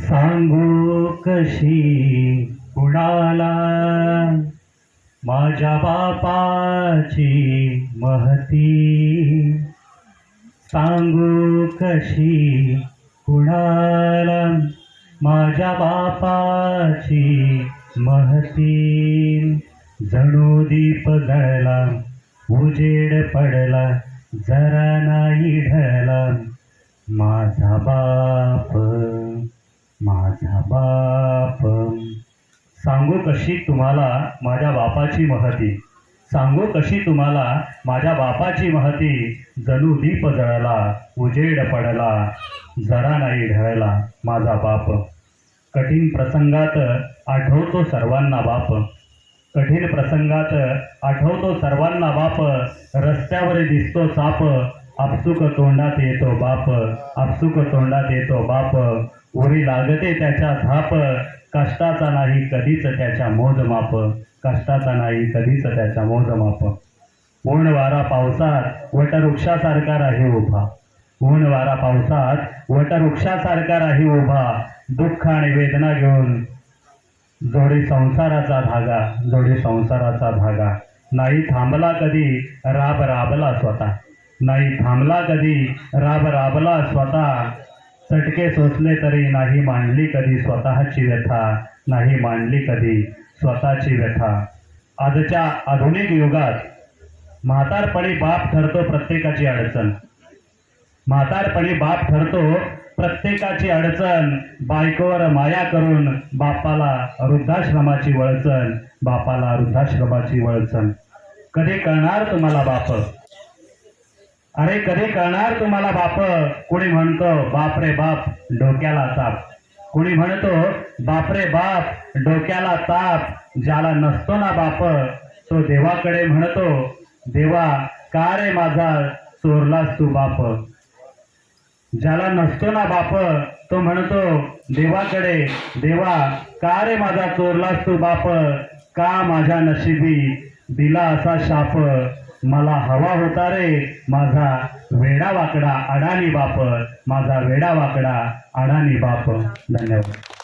सांगू कशी कुणाला? माझ्या बापाची महती. सांगू कशी कुणाला? माझ्या बापाची महती. जणू दीप जळला उजेड पडला जरा नाही ढळला. माझा बाप माझा बाप सांगू कशी तुम्हाला माझ्या बापाची महती? सांगू कशी तुम्हाला माझ्या बापाची महती? जणू दीप जळला उजेड पडला जरा नाही ढळला माझा बाप. कठीण प्रसंगात आठवतो सर्वांना बाप. कठीण प्रसंगात आठवतो सर्वांना बाप. रस्त्यावर दिसतो साप आपसुक तोंडात येतो बाप आपसुक तोंडात येतो बाप. उरी लागते त्याच्या धाप कष्टाचा नाही कधीच त्याच्या मोजमाप कष्टाचा नाही कधीच त्याच्या मोजमाप ऊन वारा पावसात वटवृक्षासारखा राही उभा. ऊन वारा पावसात वटवृक्षासारखा राही उभा. दुःख आणि वेदना घेऊन जोडी संसाराचा धागा जोडी संसाराचा धागा. नाही थांबला कधी राब राबला स्वतः. नाही थांबला कधी? राब राबला स्वतः. चटके सोसले तरी नाही मांडली कधी स्वतःची व्यथा. नाही मांडली कधी स्वतःची व्यथा. आजच्या आधुनिक युगात म्हातारपणी बाप ठरतो प्रत्येकाची अडचण. म्हातारपणी बाप ठरतो प्रत्येकाची अडचण. बायकोवर माया करून बापाला वृद्धाश्रमाची वळचण. बापाला वृद्धाश्रमाची वळचण. कधी कळणार तुम्हाला बाप? अरे कधी कळणार तुम्हाला बाप? कोणी म्हणतो बाप रे बाप डोक्याला ताप. कोणी म्हणतो बाप रे बाप डोक्याला ताप. ज्याला नसतो ना बाप तो देवाकडे म्हणतो देवा का रे माझा चोरलास तू बाप? ज्याला नसतो ना बाप तो म्हणतो देवाकडे देवा का रे माझा चोरलास तू बाप? का माझ्या नशिबी दिला असा शाप? मला हवा होता रे. माझा वेडा वाकडा अडाणी बाप. माझा वेडा वाकडा अडाणी बाप. धन्यवाद.